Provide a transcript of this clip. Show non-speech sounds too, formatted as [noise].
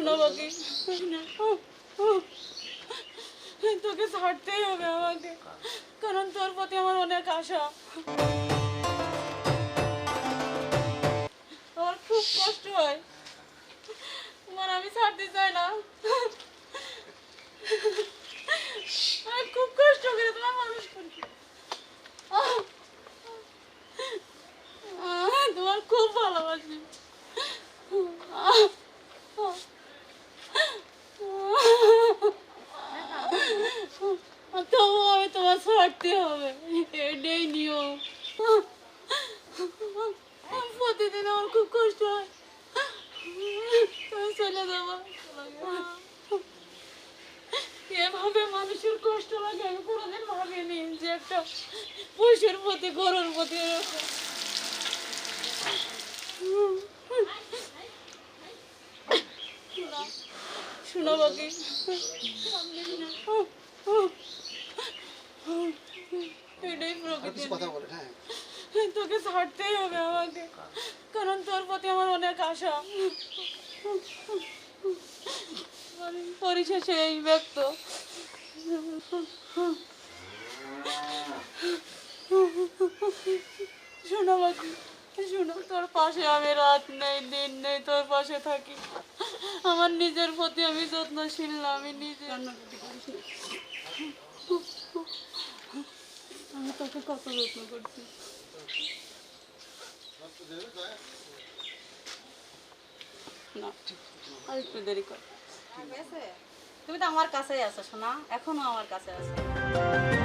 শোনো বাকি তোকে ছাড়তেই হবে আমাকে, কারণ তোর প্রতি আমার অনেক আশা। আমার খুব কষ্ট হয়। তোমার আমি ছাড়তে চাই না। আমি খুব কষ্ট করে তোমার মানুষ তোমার খুব ভালোবাসি। তবু আমি তোমার ছাড়তে হবে। এটাই নিয়ম। প্রতিদিন আমার খুব কষ্ট হয়। চলে যাব এভাবে মানুষের কষ্ট লাগে, আমি কোনোদিন ভাবিনি যে একটা পশুর প্রতি, গরুর প্রতি এরকম। শোনো বাকি। কথা বলে হ্যাঁ। তোকে ছাড়তেই হবে আমাকে। কারণ তোর প্রতি আমার অনেক আশা। পরিশেষে এই ব্যক্ত। শোনো বাকি শোনো তোর পাশে আমি রাত নেই দিন নেই তোর পাশে থাকি। আমার নিজের প্রতি আমি যত্নশীল না আমি নিজে [laughs] কত যত্ন করছি? না, আর একটু দেরি তুমি তো আমার কাছেই আছো, সোনা। এখনও আমার কাছে আছো।